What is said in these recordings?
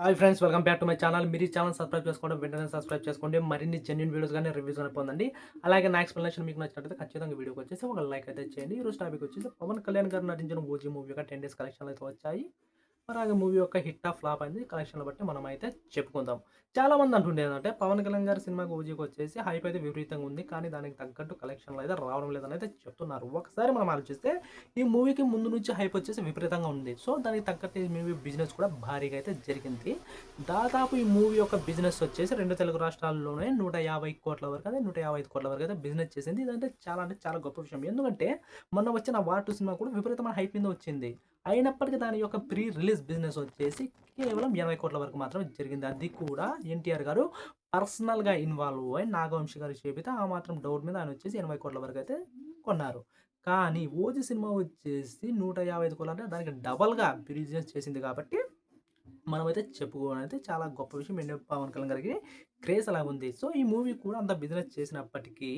Hi friends welcome back to my channel. మీరు channel subscribe చేసుకోండి వెంటనే సబ్స్క్రైబ్ చేసుకోండి. మరిన్ని జెన్యున్ వీడియోస్ కానీ రివ్యూస్ కానీ పొందండి. అలాగే నా ఎక్స్ప్లెనేషన్ మీకు నచ్చినట్లయితే ఖచ్చితంగా వీడియోకి వచ్చేసి ఒక లైక్ అయితే చేయండి. ఈరోజు టాపిక్ వచ్చేసి పవన్ కళ్యాణ్ గారు నటించిన ఓజీ మూవీ యొక్క టెన్ డేస్ కలెక్షన్లు అయితే వచ్చాయి. అలాగే మూవీ యొక్క హిట్ ఆఫ్ ఫ్లాప్ అనేది కలెక్షన్లు బట్టి మనం అయితే చెప్పుకుందాం చాలామంది అంటుండే ఏంటంటే పవన్ కళ్యాణ్ గారి సినిమాకి ఓజీకి వచ్చేసి హైప్ అయితే విపరీతంగా ఉంది. కానీ దానికి తగ్గట్టు కలెక్షన్లు అయితే రావడం లేదని అయితే చెప్తున్నారు. ఒకసారి మనం ఆలోచిస్తే ఈ మూవీకి ముందు నుంచి హైప్ వచ్చేసి విపరీతంగా ఉంది. సో దానికి తగ్గట్టు ఈ మూవీ బిజినెస్ కూడా భారీగా అయితే జరిగింది. దాదాపు ఈ మూవీ యొక్క బిజినెస్ వచ్చేసి రెండు తెలుగు రాష్ట్రాల్లోనే నూట యాభై కోట్ల వరకు అదే నూట యాభై ఐదు కోట్ల వరకు అయితే బిజినెస్ చేసింది. ఇదంటే చాలా అంటే చాలా గొప్ప విషయం. ఎందుకంటే మొన్న వచ్చిన వాటు సినిమా కూడా విపరీతమైన హైప్ మీద వచ్చింది. అయినప్పటికీ దాని యొక్క ప్రీ రిలీజ్ బిజినెస్ వచ్చేసి కేవలం ఎనభై కోట్ల వరకు మాత్రమే జరిగింది. అది కూడా ఎన్టీఆర్ గారు పర్సనల్గా ఇన్వాల్వ్ అయి నాగవంశి గారు చెబితే ఆ మాత్రం డౌట్ మీద ఆయన వచ్చేసి ఎనభై కోట్ల వరకు అయితే కొన్నారు. కానీ ఓజీ సినిమా వచ్చేసి నూట యాభై ఐదు కోట్ల అంటే దానికి డబల్గా బిజినెస్ చేసింది కాబట్టి మనమైతే చెప్పుకోవడం అయితే చాలా గొప్ప విషయం. ఎండ పవన్ కళ్యాణ్ గారికి క్రేజ్ అలా ఉంది. సో ఈ మూవీ కూడా అంత బిజినెస్ చేసినప్పటికీ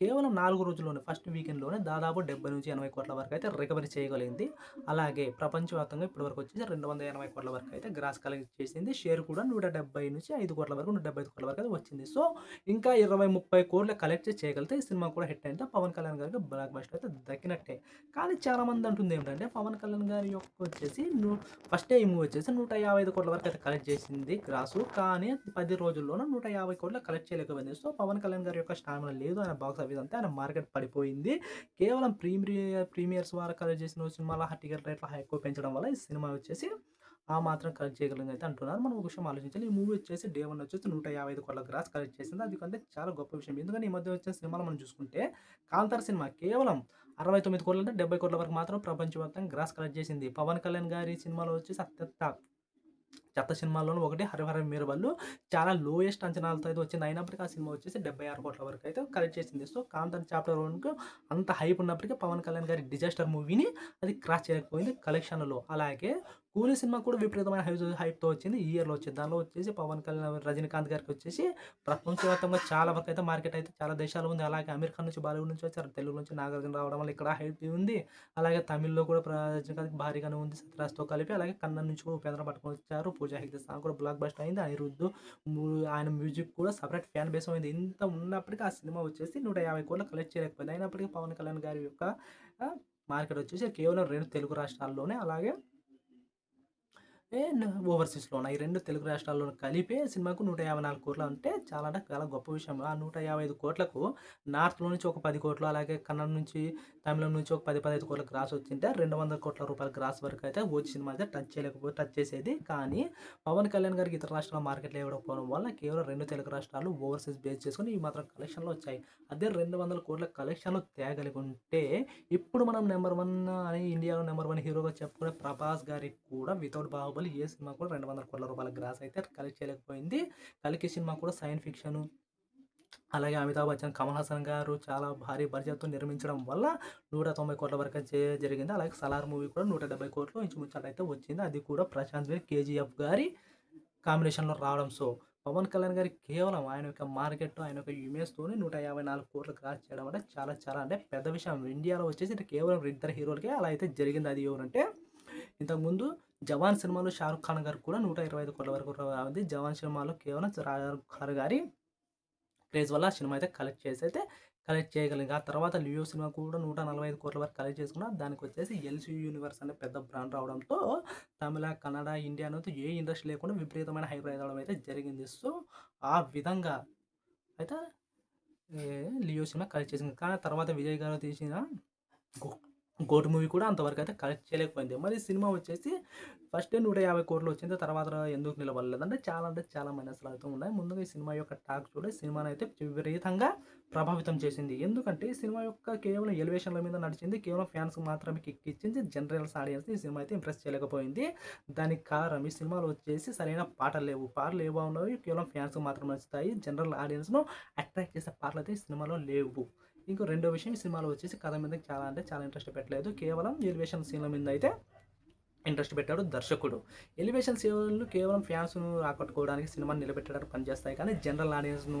కేవలం నాలుగు రోజుల్లోనే ఫస్ట్ వీకెండ్లోనే దాదాపు డెబ్బై నుంచి ఎనభై కోట్ల వరకు అయితే రికవరీ చేయగలిగింది. అలాగే ప్రపంచవ్యాప్తంగా ఇప్పటి వరకు వచ్చేసి రెండు వందల ఎనభై కోట్ల వరకు అయితే గ్రాస్ కలెక్ట్ చేసింది. షేర్ కూడా నూట డెబ్బై నుంచి ఐదు కోట్ల వరకు నూట డెబ్బై ఐదు కోట్ల వరకు అయితే వచ్చింది. సో ఇంకా ఇరవై ముప్పై కోట్ల కలెక్ట్ చేయగలిగితే ఈ సినిమా కూడా హిట్ అయితే పవన్ కళ్యాణ్ గారికి బ్లాక్ బస్టర్ అయితే దక్కినట్టే. కానీ చాలామంది అంటుంది ఏంటంటే పవన్ కళ్యాణ్ గారి యొక్క వచ్చేసి నువ్వు ఫస్ట్ ఈ మూవీ వచ్చేసి నూట యాభై ఐదు కోట్ల వరకు అయితే కలెక్ట్ చేసింది గ్రాసు. కానీ పది రోజుల్లోనూ నూట యాభై కోట్ల కలెక్ట్ చేయలేకపోయింది. సో పవన్ కళ్యాణ్ గారి యొక్క స్టామినా లేదు. ఆయన బాక్స్ ఆఫీస్ అంతా ఆయన మార్కెట్ పడిపోయింది. కేవలం ప్రీమియర్ ప్రీమియర్స్ వారు కలెక్ట్ చేసిన సినిమాల టికెట్ రేట్లు ఎక్కువ పెంచడం వల్ల ఈ సినిమా వచ్చేసి ఆ మాత్రం కలెక్ట్ చేయగలిగింది అయితే అంటున్నారు. మనం ఒక విషయం ఆలోచించాలి. ఈ మూవీ వచ్చేసి డే వన్ వచ్చేసి నూట యాభై ఐదు కోట్ల గ్రాస్ కలెక్ట్ చేసింది. అది కంటే చాలా గొప్ప విషయం. ఎందుకంటే ఈ మధ్య వచ్చే సినిమాలు మనం చూసుకుంటే కాంతార సినిమా కేవలం అరవై తొమ్మిది కోట్ల అంటే డెబ్బై కోట్ల వరకు మాత్రం ప్రపంచవ్యాప్తంగా గ్రాస్ కలెక్ట్ చేసింది. పవన్ కళ్యాణ్ గారి సినిమాలో వచ్చేసి అత్యంత చెత్త సినిమాల్లోనూ ఒకటి హరిహర మీరబల్లు చాలా లోయెస్ట్ అంచనాలతో అయితే వచ్చింది. అయినప్పటికీ ఆ సినిమా వచ్చేసి డెబ్బై ఆరు కోట్ల వరకు అయితే కలెక్ట్ చేసింది. సో కాంతన్ చాప్టర్ వన్కు అంత హైప్ ఉన్నప్పటికీ పవన్ కళ్యాణ్ గారి డిజాస్టర్ మూవీని అది క్రాస్ చేయకపోయింది కలెక్షన్లో అలాగే కూలీ సినిమా కూడా విపరీతమైన హైప్ హైప్తో వచ్చింది. ఈ ఇయర్లో వచ్చింది దానిలో వచ్చేసి పవన్ కళ్యాణ్ రజనీకాంత్ గారికి వచ్చేసి ప్రపంచవ్యాప్తంగా చాలా వరకు అయితే మార్కెట్ అయితే చాలా దేశాలు ఉంది. అలాగే అమెరికా నుంచి బాలీవుడ్ నుంచి వచ్చారు. తెలుగు నుంచి నాగార్జున రావడం వల్ల ఇక్కడ హైప్ ఉంది. అలాగే తమిళ్ళో కూడా రజనీకాంత్ భారీగానే ఉంది. సత్యరాజ్తో కలిపి అలాగే కన్నడ నుంచి కూడా ఉపేంద్ర పట్టుకొని వచ్చారు. పూజా హెగ్దే సాంగ్ కూడా బ్లాక్ బస్టర్ అయింది. అనిరుద్ధ్ ఆయన మ్యూజిక్ కూడా సపరేట్ ఫ్యాన్ బేస్ అయింది. ఇంత ఉన్నప్పటికీ ఆ సినిమా వచ్చేసి నూట యాభై కోట్లు కలెక్ట్ చేయలేకపోయింది. అయినప్పటికీ పవన్ కళ్యాణ్ గారి యొక్క మార్కెట్ వచ్చేసి కేవలం రెండు తెలుగు రాష్ట్రాల్లోనే అలాగే ఓవర్సీస్లో ఉన్నాయి. ఈ రెండు తెలుగు రాష్ట్రాల్లో కలిపే సినిమాకు నూట యాభై నాలుగు కోట్లు అంటే చాలా అంటే చాలా గొప్ప విషయం. ఆ నూట యాభై ఐదు కోట్లకు నార్త్లో నుంచి ఒక పది కోట్లు అలాగే కన్నడ నుంచి తమిళం నుంచి ఒక పది పదహైదు కోట్ల గ్రాస్ వచ్చింటే రెండు వందల కోట్ల రూపాయల గ్రాస్ వరకు అయితే వచ్చి సినిమా అయితే టచ్ చేయలేకపోతే టచ్ చేసేది. కానీ పవన్ కళ్యాణ్ గారికి ఇతర రాష్ట్రాల మార్కెట్లో ఇవ్వకపోవడం వల్ల కేవలం రెండు తెలుగు రాష్ట్రాలు ఓవర్సీస్ బేస్ చేసుకుని ఈ మాత్రం కలెక్షన్లు వచ్చాయి. అదే రెండు వందల కోట్ల కలెక్షన్లు తేగలిగి ఉంటే ఇప్పుడు మనం నెంబర్ వన్ అని ఇండియాలో నెంబర్ వన్ హీరోగా చెప్పుకునే ప్రభాస్ గారికి కూడా వితౌట్ బాహుబలి ఏ సినిమా కూడా రెండు వందల కోట్ల రూపాయల గ్రాస్ అయితే కలెక్ట్ చేయలేకపోయింది. కలికి సినిమా కూడా సైన్స్ ఫిక్షన్. అలాగే అమితాబ్ బచ్చన్ కమల్ హాసన్ గారు చాలా భారీ బడ్జెట్తో నిర్మించడం వల్ల నూట తొంభై కోట్ల వరకు జరిగింది. అలాగే సలార్ మూవీ కూడా నూట డెబ్బై కోట్లు ఇంచుమించాలైతే వచ్చింది. అది కూడా ప్రశాంత్ వీర్ కేజీఎఫ్ గారి కాంబినేషన్లో రావడం. సో పవన్ కళ్యాణ్ గారి కేవలం ఆయన యొక్క మార్కెట్ ఆయన యొక్క ఇమేజ్తోనే నూట యాభై నాలుగు కోట్లు క్రాస్ చేయడం అంటే చాలా చాలా అంటే పెద్ద విషయం. ఇండియాలో వచ్చేసి కేవలం ఇద్దరు హీరోలకే అలా అయితే జరిగింది. అది ఎవరంటే ఇంతకుముందు జవాన్ సినిమాలో షారుఖ్ ఖాన్ గారు కూడా నూట ఇరవై ఐదు కోట్ల వరకు ఉంది జవాన్ సినిమాలో కేవలం షారుఖ్ ఖాన్ గారి క్రేజ్ వల్ల ఆ సినిమా అయితే కలెక్ట్ చేసి అయితే కలెక్ట్ చేయగలిగింది ఆ తర్వాత లియో సినిమా కూడా నూట నలభై ఐదు కోట్ల వరకు కలెక్ట్ చేసుకున్నా దానికి వచ్చేసి ఎల్సీ యూనివర్స్ అనే పెద్ద బ్రాండ్ రావడంతో తమిళ కన్నడ ఇండియా అనేది ఏ ఇండస్ట్రీ లేకుండా విపరీతమైన హైప్ రావడం అయితే జరిగింది. సో ఆ విధంగా అయితే లియో సినిమా కలెక్ట్ చేసింది. కానీ తర్వాత విజయ్ గారు తీసిన గో- గోటు మూవీ కూడా అంతవరకు అయితే కలెక్ట్ చేయలేకపోయింది. మరి సినిమా వచ్చేసి ఫస్ట్ నూట యాభై కోట్లు వచ్చింది. తర్వాత ఎందుకు నిలబడలేదంటే చాలా అంటే చాలా మైనస్లు అవుతూ ఉన్నాయి. ముందుగా ఈ సినిమా యొక్క టాక్ చూడే సినిమాని అయితే విపరీతంగా ప్రభావితం చేసింది. ఎందుకంటే ఈ సినిమా యొక్క కేవలం ఎలివేషన్ల మీద నడిచింది. కేవలం ఫ్యాన్స్ మాత్రమే కిక్ ఇచ్చింది. జనరల్స్ ఆడియన్స్ ఈ సినిమా అయితే ఇంప్రెస్ చేయలేకపోయింది. దానికి కారణం ఈ సినిమాలో వచ్చేసి సరైన పాటలు లేవు. పాటలు ఏవో ఉన్నవి కేవలం ఫ్యాన్స్కి మాత్రమే నచ్చుతాయి. జనరల్ ఆడియన్స్ను అట్రాక్ట్ చేసే పాటలు అయితే ఈ సినిమాలో లేవు. ఇంకో రెండో విషయం ఈ సినిమాలో వచ్చేసి కథ మీద చాలా అంటే చాలా ఇంట్రెస్ట్ పెట్టలేదు. కేవలం ఎలివేషన్ సీన్ల మీద అయితే ఇంట్రెస్ట్ పెట్టాడు దర్శకుడు. ఎలివేషన్ సేవలు కేవలం ఫ్యాన్స్ను ఆకట్టుకోవడానికి సినిమాని నిలబెట్టడానికి పనిచేస్తాయి కానీ జనరల్ ఆడియన్స్ను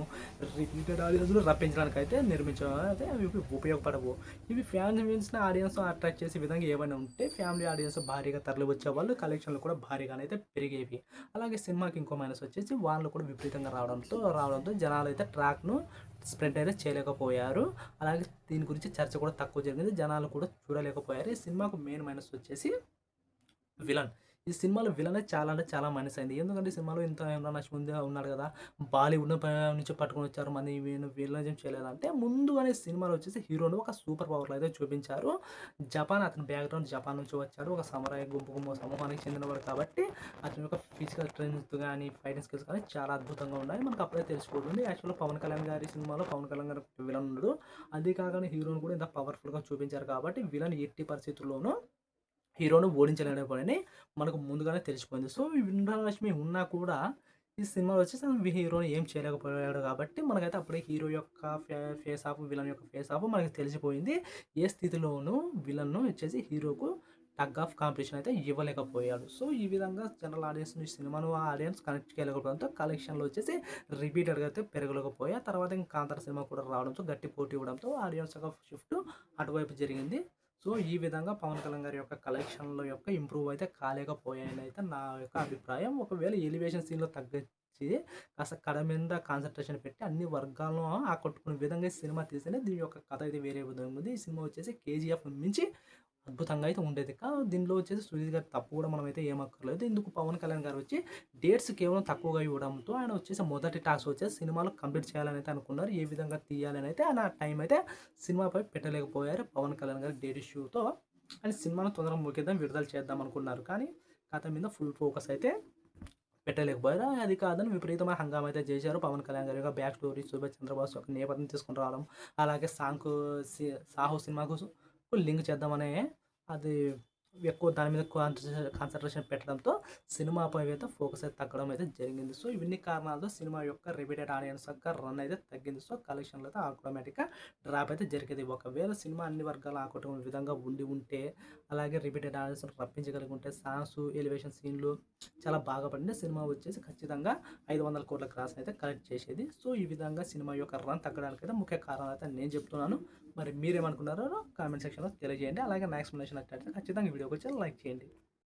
రిపీటెడ్ ఆడియన్స్ను రప్పించడానికి అయితే నిర్మించే ఇవి ఉపయోగపడవు. ఇవి ఫ్యాన్స్ ఆడియన్స్ అట్రాక్ట్ చేసే విధంగా ఏమైనా ఉంటే ఫ్యామిలీ ఆడియన్స్ భారీగా తరలి వచ్చే వాళ్ళు కలెక్షన్లు కూడా భారీగానే అయితే పెరిగేవి. అలాగే సినిమాకి ఇంకో మైనస్ వచ్చేసి వాళ్ళు కూడా విపరీతంగా రావడంతో రావడంతో జనాలు అయితే ట్రాక్ను స్ప్రెడ్ అయితే చేయలేకపోయారు. అలాగే దీని గురించి చర్చ కూడా తక్కువ జరిగింది. జనాలు కూడా చూడలేకపోయారు. ఈ సినిమాకు మెయిన్ మైనస్ వచ్చేసి విలన్. ఈ సినిమాలో విలన్ చాలా అంటే చాలా మైనస్ అయింది. ఎందుకంటే సినిమాలో ఇంత ఇమ్రాన్ హష్మి ముందే ఉన్నాడు కదా బాలీవుడ్ నుంచి పట్టుకొని వచ్చారు. మన వీళ్ళు విలన్ చేయలేదంటే ముందు అనే సినిమాలో వచ్చేసి హీరోని ఒక సూపర్ పవర్లో అయితే చూపించారు. జపాన్ అతని బ్యాక్గ్రౌండ్ జపాన్ నుంచి వచ్చాడు ఒక సమరాయ గుంపు గుంపు సమూహానికి చెందినవాడు కాబట్టి అతని యొక్క ఫిజికల్ ట్రైనింగ్స్ కానీ ఫైటింగ్ స్కిల్స్ కానీ చాలా అద్భుతంగా ఉన్నాయి. మనకు అప్పుడే తెలిసిపోతుంది. యాక్చువల్గా పవన్ కళ్యాణ్ గారి సినిమాలో పవన్ కళ్యాణ్ గారి విలన్ ఉన్నాడు అది కాకుండా హీరోని కూడా ఇంత పవర్ఫుల్గా చూపించారు కాబట్టి విలన్ ఎట్టి పరిస్థితుల్లోనూ హీరోను ఓడించలేకపోయినా మనకు ముందుగానే తెలిసిపోయింది. సో ఇంద్రలక్ష్మి ఉన్నా కూడా ఈ సినిమాలో వచ్చేసి హీరోని ఏం చేయలేకపోయాడు కాబట్టి మనకైతే అప్పుడే హీరో యొక్క ఫేస్ ఆఫ్ విలన్ యొక్క ఫేస్ ఆఫ్ మనకి తెలిసిపోయింది. ఏ స్థితిలోనూ విలన్ను వచ్చేసి హీరోకు టగ్ ఆఫ్ కాంపిటీషన్ అయితే ఇవ్వలేకపోయాడు. సో ఈ విధంగా జనరల్ ఆడియన్స్ నుంచి సినిమాను ఆడియన్స్ కనెక్ట్ చేయలేకపోవడంతో కలెక్షన్లో వచ్చేసి రిపీటెడ్గా అయితే పెరగలేకపోయా తర్వాత ఇంకా కాంతార సినిమా కూడా రావడంతో గట్టి పోటీ ఇవ్వడంతో ఆడియన్స్ యొక్క షిఫ్ట్ అటువైపు జరిగింది. సో ఈ విధంగా పవన్ కళ్యాణ్ గారి యొక్క కలెక్షన్ల యొక్క ఇంప్రూవ్ అయితే కాలేకపోయాయని అయితే నా యొక్క అభిప్రాయం. ఒకవేళ ఎలివేషన్ సీన్లో తగ్గించి కాస్త కథ మీద కాన్సన్ట్రేషన్ పెట్టి అన్ని వర్గాలను ఆకట్టుకునే విధంగా సినిమా తీస్తేనే దీని యొక్క కథ అయితే వేరే విధంగా ఉంది. ఈ సినిమా వచ్చేసి కేజీఎఫ్ మించి అద్భుతంగా అయితే ఉండేది. కా దీనిలో వచ్చేసి సునీల్ గారి తప్పు కూడా మనమైతే ఏమక్కర్లేదు. ఎందుకు పవన్ కళ్యాణ్ గారు వచ్చి డేట్స్ కేవలం తక్కువగా ఇవ్వడంతో ఆయన వచ్చేసి మొదటి టాస్క్ వచ్చేసి సినిమాలు కంప్లీట్ చేయాలని అయితే అనుకున్నారు. ఏ విధంగా తీయాలని అయితే ఆయన టైం అయితే సినిమాపై పెట్టలేకపోయారు పవన్ కళ్యాణ్ గారి డేట్ ఇష్యూతో. ఆయన సినిమాను తొందరగా ముగిద్దాం విడుదల చేద్దాం అనుకున్నారు. కానీ కథ మీద ఫుల్ ఫోకస్ అయితే పెట్టలేకపోయారు. అది కాదని విపరీతమైన హంగామా అయితే చేశారు పవన్ కళ్యాణ్ గారి యొక్క బ్యాక్ స్టోరీ సుభాష్ చంద్రబాబు ఒక నేపథ్యం తీసుకుని రావడం అలాగే సాంగ్ సాహో సినిమాకు లింక్ చేద్దామనే అది ఎక్కువ దాని మీద కాన్సన్ట్రేషన్ పెట్టడంతో సినిమాపై అయితే ఫోకస్ అయితే తగ్గడం అయితే జరిగింది. సో ఇవన్నీ కారణాలతో సినిమా యొక్క రిపీటెడ్ ఆడియన్స్ యొక్క రన్ అయితే తగ్గింది. సో కలెక్షన్లు అయితే ఆటోమేటిక్గా డ్రాప్ అయితే జరిగేది. ఒకవేళ సినిమా అన్ని వర్గాలు ఆకట్టుకునే విధంగా ఉండి ఉంటే అలాగే రిపీటెడ్ ఆడియన్స్ రప్పించగలిగి ఉంటే సాంగ్స్ ఎలివేషన్ సీన్లు చాలా బాగా పడిన సినిమా వచ్చేసి ఖచ్చితంగా ఐదు వందల కోట్ల క్రాస్ అయితే కలెక్ట్ చేసేది. సో ఈ విధంగా సినిమా యొక్క రన్ తగ్గడానికి అయితే ముఖ్య కారణాలు అయితే నేను చెప్తున్నాను. మరి మీరేమనుకున్నారో కామెంట్ సెక్షన్లో తెలియజేయండి. అలాగే నా ఎక్స్ప్లెనేషన్ అయితే ఖచ్చితంగా వీడియోకి వచ్చి లైక్ చేయండి.